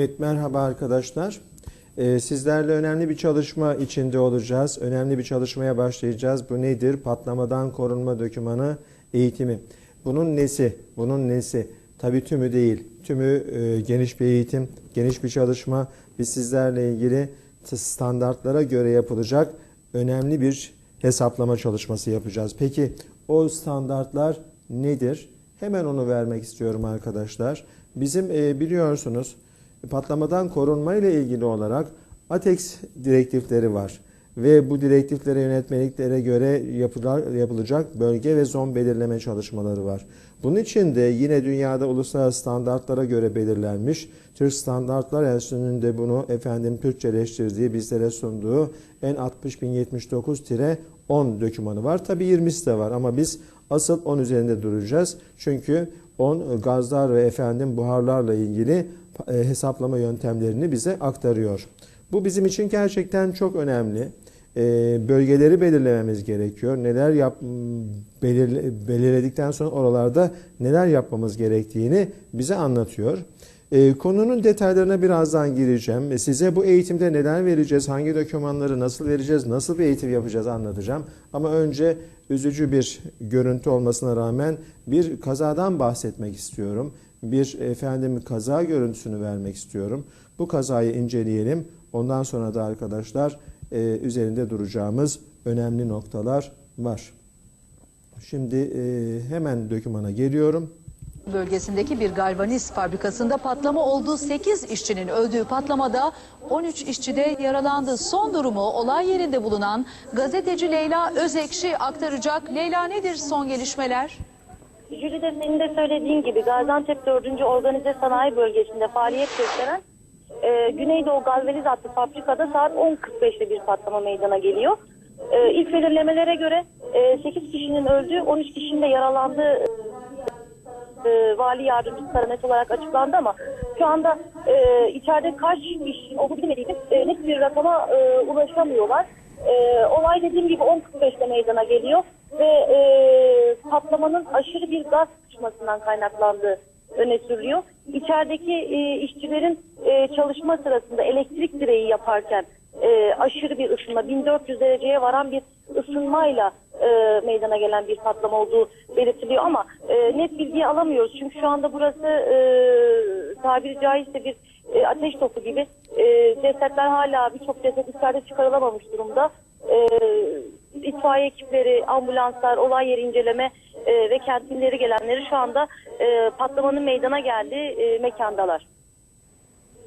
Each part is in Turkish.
Evet merhaba arkadaşlar. Ee, sizlerle önemli bir çalışma içinde olacağız. Önemli bir çalışmaya başlayacağız. Bu nedir? Patlamadan korunma dokümanı eğitimi. Bunun nesi? Bunun nesi? Tabii tümü değil. Tümü e, geniş bir eğitim, geniş bir çalışma. Biz sizlerle ilgili standartlara göre yapılacak önemli bir hesaplama çalışması yapacağız. Peki o standartlar nedir? Hemen onu vermek istiyorum arkadaşlar. Bizim e, biliyorsunuz patlamadan korunma ile ilgili olarak ATEX direktifleri var. Ve bu direktiflere yönetmeliklere göre yapılacak bölge ve zon belirleme çalışmaları var. Bunun için de yine dünyada uluslararası standartlara göre belirlenmiş. Türk Standartlar Enstitüsü'nün de bunu efendim Türkçeleştirdiği, bizlere sunduğu en 60079-10 dokümanı var. Tabi 20'si de var ama biz asıl 10 üzerinde duracağız. Çünkü 10 gazlar ve efendim buharlarla ilgili hesaplama yöntemlerini bize aktarıyor. Bu bizim için gerçekten çok önemli. E, bölgeleri belirlememiz gerekiyor. Neler yap belirle, belirledikten sonra oralarda neler yapmamız gerektiğini bize anlatıyor. E, konunun detaylarına birazdan gireceğim. Size bu eğitimde neler vereceğiz, hangi dokümanları nasıl vereceğiz, nasıl bir eğitim yapacağız anlatacağım. Ama önce üzücü bir görüntü olmasına rağmen bir kazadan bahsetmek istiyorum. Bir efendim kaza görüntüsünü vermek istiyorum. Bu kazayı inceleyelim. Ondan sonra da arkadaşlar e, üzerinde duracağımız önemli noktalar var. Şimdi e, hemen dokümana geliyorum bölgesindeki bir galvaniz fabrikasında patlama oldu. 8 işçinin öldüğü patlamada 13 işçi de yaralandı. Son durumu olay yerinde bulunan gazeteci Leyla Özekşi aktaracak. Leyla nedir son gelişmeler? Jülide senin de söylediğin gibi Gaziantep 4. Organize Sanayi Bölgesi'nde faaliyet gösteren e, Güneydoğu Galvaniz adlı fabrikada saat 10.45'te bir patlama meydana geliyor. E, ilk belirlemelere göre e, 8 kişinin öldüğü 13 kişinin de yaralandığı e, vali yardımcısı net olarak açıklandı ama şu anda e, içeride kaç kişi olduğu bilmediği için e, net bir rakama e, ulaşamıyorlar. E, olay dediğim gibi 10.45'te meydana geliyor ve e, patlamanın aşırı bir gaz sıçmasından kaynaklandığı öne sürülüyor. İçerideki e, işçilerin e, çalışma sırasında elektrik direği yaparken e, aşırı bir ısınma 1400 dereceye varan bir ısınmayla e, meydana gelen bir patlama olduğu belirtiliyor ama e, net bilgi alamıyoruz. Çünkü şu anda burası e, tabiri caizse bir e, ateş topu gibi. E, cesetler hala birçok ceset içeride çıkarılamamış durumda. E, itfaiye ekipleri, ambulanslar, olay yeri inceleme e, ve kentinleri gelenleri şu anda e, patlamanın meydana geldiği e, mekandalar.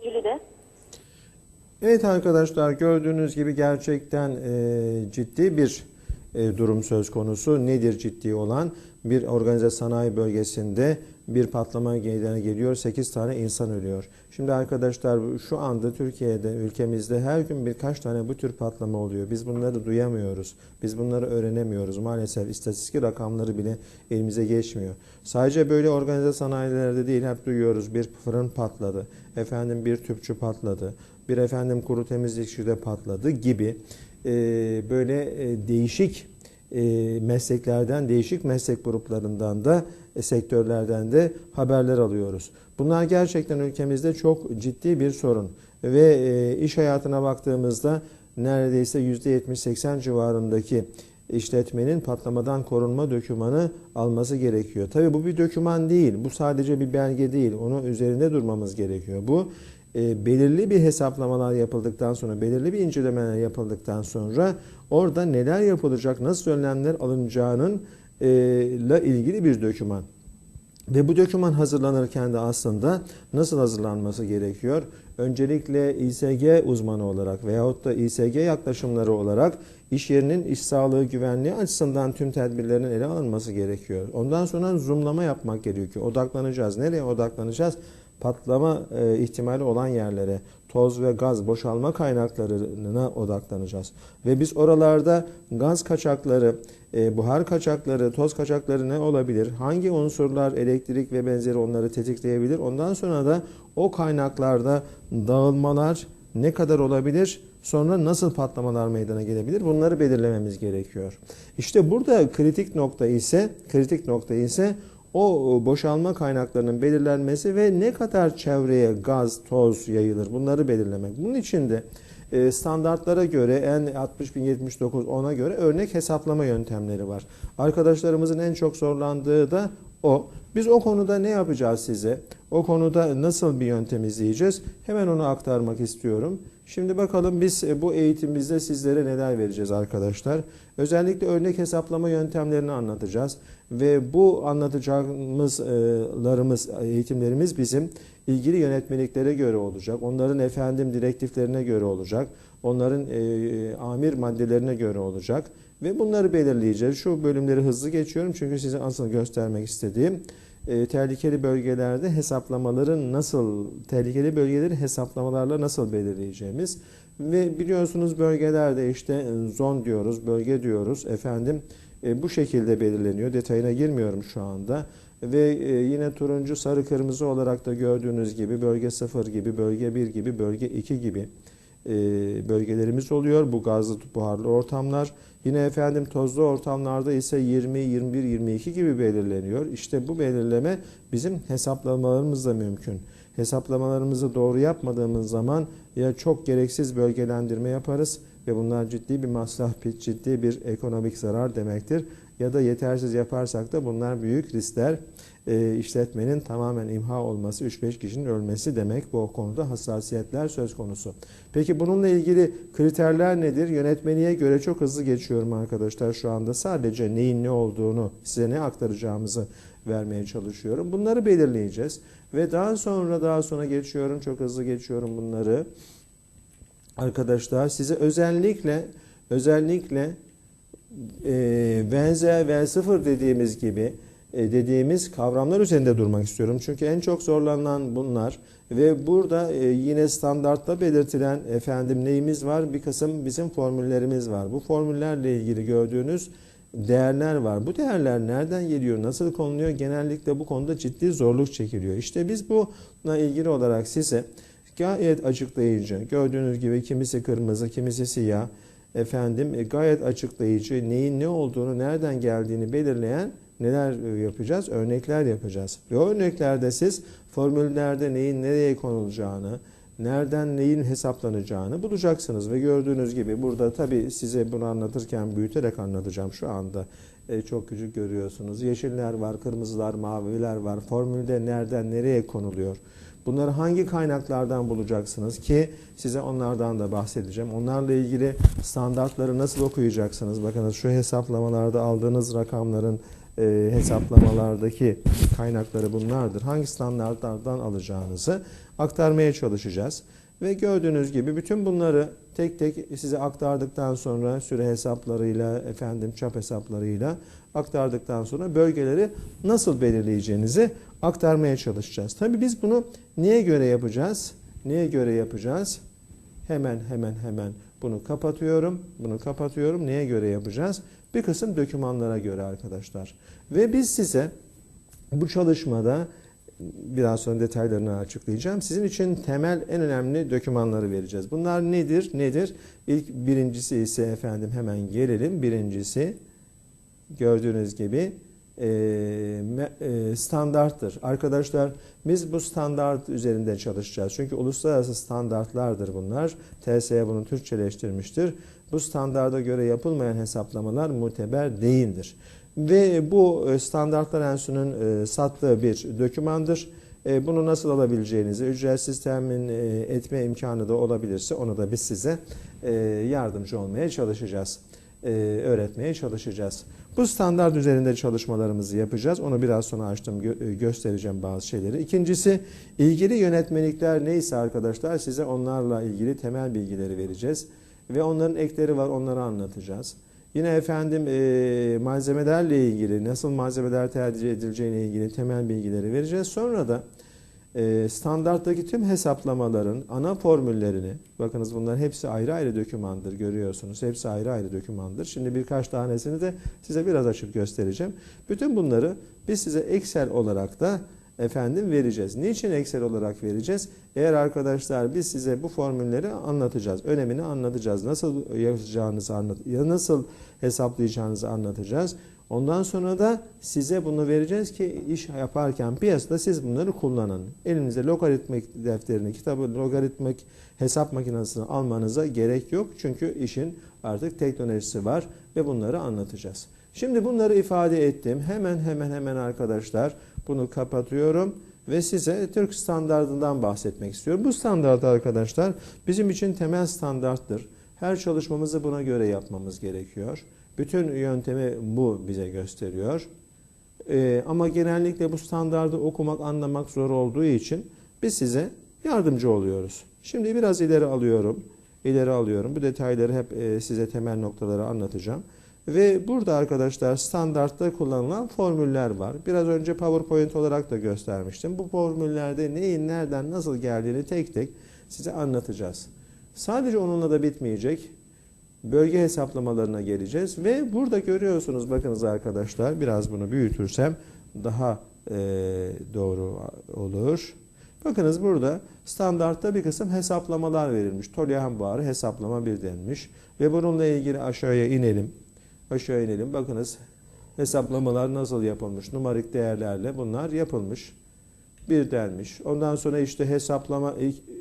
Jülide. Evet arkadaşlar gördüğünüz gibi gerçekten e, ciddi bir e, durum söz konusu. Nedir ciddi olan? Bir organize sanayi bölgesinde bir patlama meydana geliyor. 8 tane insan ölüyor. Şimdi arkadaşlar şu anda Türkiye'de, ülkemizde her gün birkaç tane bu tür patlama oluyor. Biz bunları duyamıyoruz. Biz bunları öğrenemiyoruz. Maalesef istatistik rakamları bile elimize geçmiyor. Sadece böyle organize sanayilerde değil hep duyuyoruz. Bir fırın patladı. Efendim bir tüpçü patladı. Bir efendim kuru temizlikçi de patladı gibi böyle değişik mesleklerden, değişik meslek gruplarından da e, sektörlerden de haberler alıyoruz. Bunlar gerçekten ülkemizde çok ciddi bir sorun ve e, iş hayatına baktığımızda neredeyse %70-80 civarındaki işletmenin patlamadan korunma dökümanı alması gerekiyor. Tabi bu bir döküman değil, bu sadece bir belge değil, onun üzerinde durmamız gerekiyor. Bu e, belirli bir hesaplamalar yapıldıktan sonra, belirli bir incelemeler yapıldıktan sonra orada neler yapılacak, nasıl önlemler alınacağının e, ile ilgili bir döküman. Ve bu döküman hazırlanırken de aslında nasıl hazırlanması gerekiyor? Öncelikle İSG uzmanı olarak veyahut da İSG yaklaşımları olarak iş yerinin iş sağlığı güvenliği açısından tüm tedbirlerin ele alınması gerekiyor. Ondan sonra zoomlama yapmak gerekiyor. Odaklanacağız. Nereye odaklanacağız? Patlama e, ihtimali olan yerlere, toz ve gaz boşalma kaynaklarına odaklanacağız. Ve biz oralarda gaz kaçakları, e, buhar kaçakları, toz kaçakları ne olabilir? Hangi unsurlar elektrik ve benzeri onları tetikleyebilir? Ondan sonra da o kaynaklarda dağılmalar ne kadar olabilir? Sonra nasıl patlamalar meydana gelebilir? Bunları belirlememiz gerekiyor. İşte burada kritik nokta ise kritik nokta ise o boşalma kaynaklarının belirlenmesi ve ne kadar çevreye gaz, toz yayılır bunları belirlemek. Bunun için de e, standartlara göre en 60079 ona göre örnek hesaplama yöntemleri var. Arkadaşlarımızın en çok zorlandığı da o. Biz o konuda ne yapacağız size? O konuda nasıl bir yöntem izleyeceğiz? Hemen onu aktarmak istiyorum. Şimdi bakalım biz e, bu eğitimimizde sizlere neler vereceğiz arkadaşlar. Özellikle örnek hesaplama yöntemlerini anlatacağız. Ve bu anlatacağımızlarımız, eğitimlerimiz bizim ilgili yönetmeliklere göre olacak. Onların efendim direktiflerine göre olacak. Onların e, amir maddelerine göre olacak. Ve bunları belirleyeceğiz. Şu bölümleri hızlı geçiyorum çünkü size asıl göstermek istediğim e, tehlikeli bölgelerde hesaplamaların nasıl, tehlikeli bölgeleri hesaplamalarla nasıl belirleyeceğimiz ve biliyorsunuz bölgelerde işte e, zon diyoruz, bölge diyoruz efendim e, bu şekilde belirleniyor. Detayına girmiyorum şu anda. Ve e, yine turuncu, sarı, kırmızı olarak da gördüğünüz gibi bölge 0 gibi, bölge 1 gibi, bölge 2 gibi e, bölgelerimiz oluyor. Bu gazlı buharlı ortamlar. Yine efendim tozlu ortamlarda ise 20, 21, 22 gibi belirleniyor. İşte bu belirleme bizim hesaplamalarımızla mümkün. Hesaplamalarımızı doğru yapmadığımız zaman ya çok gereksiz bölgelendirme yaparız ve bunlar ciddi bir masraf, ciddi bir ekonomik zarar demektir. Ya da yetersiz yaparsak da bunlar büyük riskler. E, işletmenin tamamen imha olması, 3-5 kişinin ölmesi demek. Bu konuda hassasiyetler söz konusu. Peki bununla ilgili kriterler nedir? Yönetmeliğe göre çok hızlı geçiyorum arkadaşlar şu anda. Sadece neyin ne olduğunu, size ne aktaracağımızı vermeye çalışıyorum. Bunları belirleyeceğiz. Ve daha sonra daha sonra geçiyorum, çok hızlı geçiyorum bunları. Arkadaşlar size özellikle özellikle benzer ve sıfır dediğimiz gibi e, dediğimiz kavramlar üzerinde durmak istiyorum. Çünkü en çok zorlanılan bunlar ve burada e, yine standartta belirtilen efendim neyimiz var? Bir kısım bizim formüllerimiz var. Bu formüllerle ilgili gördüğünüz değerler var. Bu değerler nereden geliyor, nasıl konuluyor? Genellikle bu konuda ciddi zorluk çekiliyor. İşte biz buna ilgili olarak size gayet açıklayıcı, gördüğünüz gibi kimisi kırmızı, kimisi siyah, efendim e, gayet açıklayıcı, neyin ne olduğunu, nereden geldiğini belirleyen neler yapacağız? Örnekler yapacağız. Ve o örneklerde siz formüllerde neyin nereye konulacağını, nereden neyin hesaplanacağını bulacaksınız. Ve gördüğünüz gibi burada tabii size bunu anlatırken büyüterek anlatacağım şu anda. E, çok küçük görüyorsunuz. Yeşiller var, kırmızılar, maviler var. Formülde nereden nereye konuluyor? Bunları hangi kaynaklardan bulacaksınız ki size onlardan da bahsedeceğim. Onlarla ilgili standartları nasıl okuyacaksınız? Bakınız şu hesaplamalarda aldığınız rakamların e, hesaplamalardaki kaynakları bunlardır. Hangi standartlardan alacağınızı aktarmaya çalışacağız. Ve gördüğünüz gibi bütün bunları tek tek size aktardıktan sonra süre hesaplarıyla, efendim çap hesaplarıyla aktardıktan sonra bölgeleri nasıl belirleyeceğinizi aktarmaya çalışacağız. Tabii biz bunu neye göre yapacağız? Neye göre yapacağız? Hemen hemen hemen bunu kapatıyorum. Bunu kapatıyorum. Neye göre yapacağız? Bir kısım dokümanlara göre arkadaşlar. Ve biz size bu çalışmada biraz sonra detaylarını açıklayacağım. Sizin için temel en önemli dokümanları vereceğiz. Bunlar nedir? Nedir? İlk birincisi ise efendim hemen gelelim. Birincisi gördüğünüz gibi standarttır. Arkadaşlar biz bu standart üzerinde çalışacağız. Çünkü uluslararası standartlardır bunlar. TSE bunu Türkçeleştirmiştir. Bu standarda göre yapılmayan hesaplamalar muteber değildir. Ve bu e, standartlar enstitünün sattığı bir dokümandır. E, bunu nasıl alabileceğinizi, ücretsiz temin etme imkanı da olabilirse onu da biz size yardımcı olmaya çalışacağız. Öğretmeye çalışacağız. Bu standart üzerinde çalışmalarımızı yapacağız. Onu biraz sonra açtım gö- göstereceğim bazı şeyleri. İkincisi ilgili yönetmelikler neyse arkadaşlar size onlarla ilgili temel bilgileri vereceğiz. Ve onların ekleri var onları anlatacağız. Yine efendim e, malzemelerle ilgili nasıl malzemeler tercih edileceğine ilgili temel bilgileri vereceğiz. Sonra da e, standarttaki tüm hesaplamaların ana formüllerini, bakınız bunlar hepsi ayrı ayrı dokümandır görüyorsunuz. Hepsi ayrı ayrı dokümandır. Şimdi birkaç tanesini de size biraz açıp göstereceğim. Bütün bunları biz size Excel olarak da efendim vereceğiz. Niçin Excel olarak vereceğiz? Eğer arkadaşlar biz size bu formülleri anlatacağız. Önemini anlatacağız. Nasıl yazacağınızı anlat ya nasıl hesaplayacağınızı anlatacağız. Ondan sonra da size bunu vereceğiz ki iş yaparken piyasada siz bunları kullanın. Elinize logaritmik defterini, kitabı, logaritmik hesap makinesini almanıza gerek yok. Çünkü işin artık teknolojisi var ve bunları anlatacağız. Şimdi bunları ifade ettim. Hemen hemen hemen arkadaşlar bunu kapatıyorum ve size Türk standartından bahsetmek istiyorum. Bu standart arkadaşlar bizim için temel standarttır. Her çalışmamızı buna göre yapmamız gerekiyor. Bütün yöntemi bu bize gösteriyor. Ee, ama genellikle bu standardı okumak, anlamak zor olduğu için biz size yardımcı oluyoruz. Şimdi biraz ileri alıyorum. İleri alıyorum. Bu detayları hep e, size temel noktaları anlatacağım. Ve burada arkadaşlar standartta kullanılan formüller var. Biraz önce PowerPoint olarak da göstermiştim. Bu formüllerde neyin nereden nasıl geldiğini tek tek size anlatacağız. Sadece onunla da bitmeyecek. Bölge hesaplamalarına geleceğiz ve burada görüyorsunuz bakınız arkadaşlar biraz bunu büyütürsem daha e, doğru olur. Bakınız burada standartta bir kısım hesaplamalar verilmiş. Tolyan bağrı hesaplama bir denmiş. Ve bununla ilgili aşağıya inelim. Aşağı inelim. Bakınız hesaplamalar nasıl yapılmış. Numarik değerlerle bunlar yapılmış. Bir denmiş. Ondan sonra işte hesaplama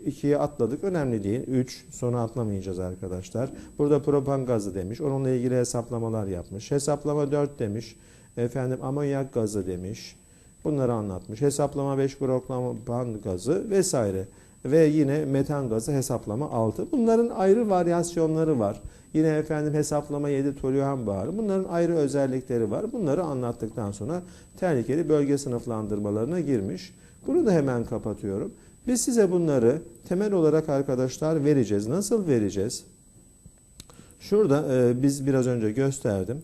2'ye atladık. Önemli değil. 3 sonra atlamayacağız arkadaşlar. Burada propan gazı demiş. Onunla ilgili hesaplamalar yapmış. Hesaplama 4 demiş. Efendim amonyak gazı demiş. Bunları anlatmış. Hesaplama 5 propan gazı vesaire. Ve yine metan gazı hesaplama 6. Bunların ayrı varyasyonları var. Yine efendim hesaplama 7 toluen bağrı. Bunların ayrı özellikleri var. Bunları anlattıktan sonra tehlikeli bölge sınıflandırmalarına girmiş. Bunu da hemen kapatıyorum. Biz size bunları temel olarak arkadaşlar vereceğiz. Nasıl vereceğiz? Şurada e, biz biraz önce gösterdim.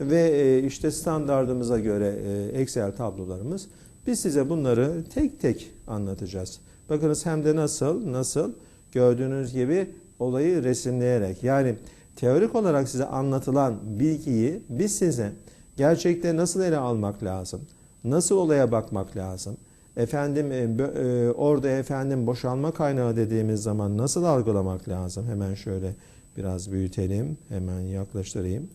Ve e, işte standardımıza göre e, Excel tablolarımız. Biz size bunları tek tek anlatacağız. Bakınız hem de nasıl, nasıl gördüğünüz gibi olayı resimleyerek. Yani teorik olarak size anlatılan bilgiyi biz size gerçekte nasıl ele almak lazım? Nasıl olaya bakmak lazım? Efendim e, orada efendim boşalma kaynağı dediğimiz zaman nasıl algılamak lazım? Hemen şöyle biraz büyütelim. Hemen yaklaştırayım.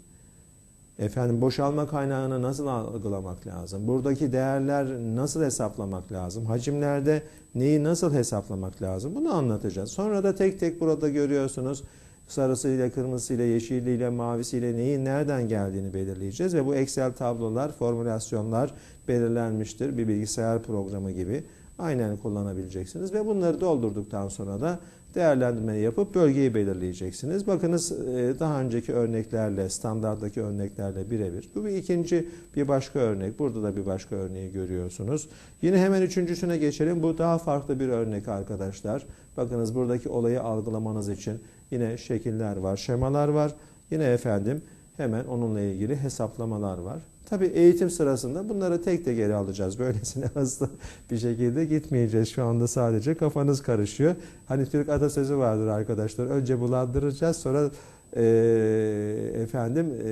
Efendim boşalma kaynağını nasıl algılamak lazım? Buradaki değerler nasıl hesaplamak lazım? Hacimlerde neyi nasıl hesaplamak lazım? Bunu anlatacağız. Sonra da tek tek burada görüyorsunuz sarısıyla, kırmızısıyla, yeşiliyle, mavisiyle neyin nereden geldiğini belirleyeceğiz ve bu Excel tablolar, formülasyonlar belirlenmiştir. Bir bilgisayar programı gibi aynen kullanabileceksiniz ve bunları doldurduktan sonra da değerlendirmeyi yapıp bölgeyi belirleyeceksiniz. Bakınız daha önceki örneklerle, standarttaki örneklerle birebir. Bu bir ikinci bir başka örnek. Burada da bir başka örneği görüyorsunuz. Yine hemen üçüncüsüne geçelim. Bu daha farklı bir örnek arkadaşlar. Bakınız buradaki olayı algılamanız için yine şekiller var, şemalar var. Yine efendim hemen onunla ilgili hesaplamalar var. Tabii eğitim sırasında bunları tek tek ele alacağız. Böylesine hızlı bir şekilde gitmeyeceğiz. Şu anda sadece kafanız karışıyor. Hani Türk atasözü vardır arkadaşlar. Önce bulandıracağız sonra e, efendim e,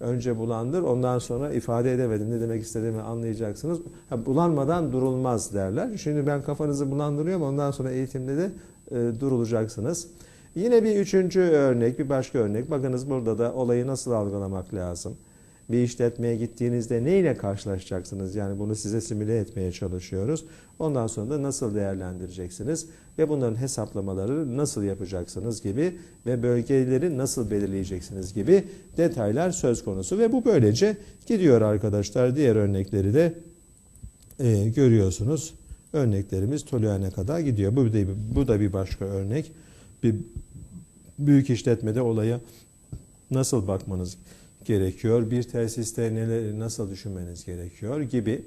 önce bulandır ondan sonra ifade edemedim. Ne demek istediğimi anlayacaksınız. Ha, bulanmadan durulmaz derler. Şimdi ben kafanızı bulandırıyorum ondan sonra eğitimde de durulacaksınız. Yine bir üçüncü örnek, bir başka örnek. Bakınız burada da olayı nasıl algılamak lazım bir işletmeye gittiğinizde ne ile karşılaşacaksınız? Yani bunu size simüle etmeye çalışıyoruz. Ondan sonra da nasıl değerlendireceksiniz ve bunların hesaplamaları nasıl yapacaksınız gibi ve bölgeleri nasıl belirleyeceksiniz gibi detaylar söz konusu ve bu böylece gidiyor arkadaşlar. Diğer örnekleri de e, görüyorsunuz. Örneklerimiz Toluyan'a kadar gidiyor. Bu da, bu da bir başka örnek. Bir büyük işletmede olaya nasıl bakmanız gerekiyor? Bir tesiste neler, nasıl düşünmeniz gerekiyor gibi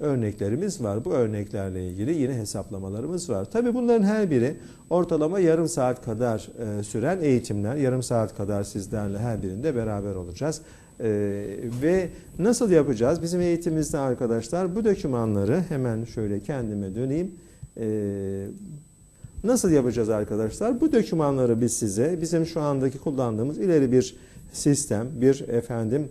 örneklerimiz var. Bu örneklerle ilgili yine hesaplamalarımız var. Tabi bunların her biri ortalama yarım saat kadar e, süren eğitimler. Yarım saat kadar sizlerle her birinde beraber olacağız. E, ve nasıl yapacağız? Bizim eğitimimizde arkadaşlar bu dokümanları hemen şöyle kendime döneyim. E, nasıl yapacağız arkadaşlar? Bu dokümanları biz size bizim şu andaki kullandığımız ileri bir sistem, bir efendim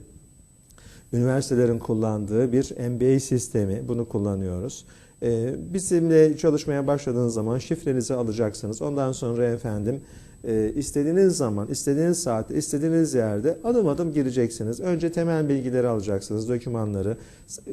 üniversitelerin kullandığı bir MBA sistemi. Bunu kullanıyoruz. Ee, Bizimle çalışmaya başladığınız zaman şifrenizi alacaksınız. Ondan sonra efendim e, istediğiniz zaman, istediğiniz saatte, istediğiniz yerde adım adım gireceksiniz. Önce temel bilgileri alacaksınız, dokümanları.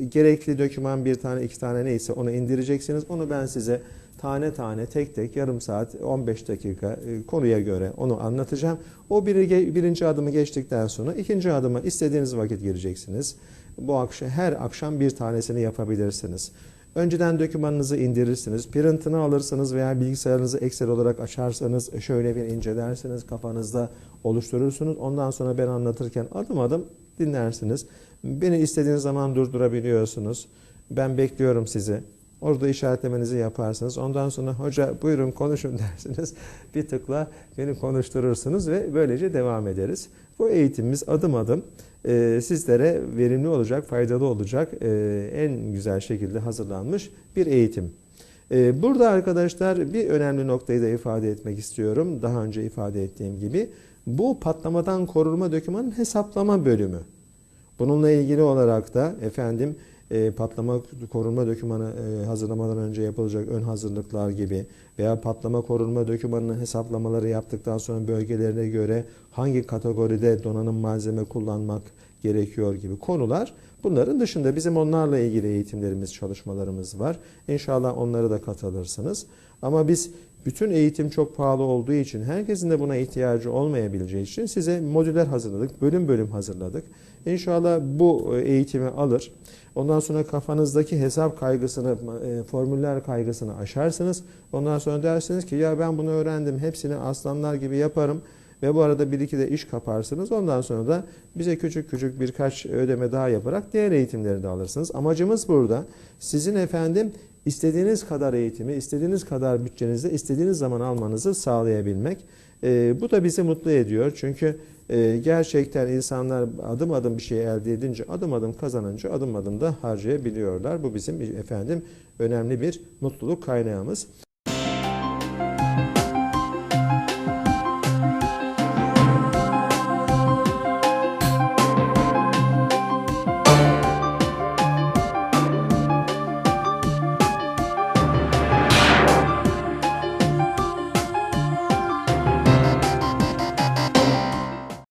Gerekli doküman bir tane, iki tane neyse onu indireceksiniz. Onu ben size tane tane, tek tek, yarım saat, 15 dakika e, konuya göre onu anlatacağım. O biri, birinci adımı geçtikten sonra ikinci adıma istediğiniz vakit gireceksiniz. Bu akşam her akşam bir tanesini yapabilirsiniz. Önceden dokümanınızı indirirsiniz, printini alırsınız veya bilgisayarınızı Excel olarak açarsanız şöyle bir incelersiniz, kafanızda oluşturursunuz. Ondan sonra ben anlatırken adım adım dinlersiniz. Beni istediğiniz zaman durdurabiliyorsunuz. Ben bekliyorum sizi. Orada işaretlemenizi yaparsınız. Ondan sonra hoca buyurun konuşun dersiniz. Bir tıkla beni konuşturursunuz ve böylece devam ederiz. Bu eğitimimiz adım adım e, sizlere verimli olacak, faydalı olacak, e, en güzel şekilde hazırlanmış bir eğitim. E, burada arkadaşlar bir önemli noktayı da ifade etmek istiyorum. Daha önce ifade ettiğim gibi bu patlamadan korunma dokümanın hesaplama bölümü. Bununla ilgili olarak da efendim e, patlama korunma dokümanı e, hazırlamadan önce yapılacak ön hazırlıklar gibi veya patlama korunma dokümanının hesaplamaları yaptıktan sonra bölgelerine göre hangi kategoride donanım malzeme kullanmak gerekiyor gibi konular bunların dışında bizim onlarla ilgili eğitimlerimiz, çalışmalarımız var. İnşallah onları da katılırsınız. Ama biz bütün eğitim çok pahalı olduğu için herkesin de buna ihtiyacı olmayabileceği için size modüller hazırladık, bölüm bölüm hazırladık. İnşallah bu eğitimi alır. Ondan sonra kafanızdaki hesap kaygısını, e, formüller kaygısını aşarsınız. Ondan sonra dersiniz ki ya ben bunu öğrendim, hepsini aslanlar gibi yaparım. Ve bu arada bir iki de iş kaparsınız. Ondan sonra da bize küçük küçük birkaç ödeme daha yaparak diğer eğitimleri de alırsınız. Amacımız burada sizin efendim istediğiniz kadar eğitimi, istediğiniz kadar bütçenizde istediğiniz zaman almanızı sağlayabilmek. E, bu da bizi mutlu ediyor. Çünkü e, gerçekten insanlar adım adım bir şey elde edince, adım adım kazanınca adım adım da harcayabiliyorlar. Bu bizim efendim önemli bir mutluluk kaynağımız.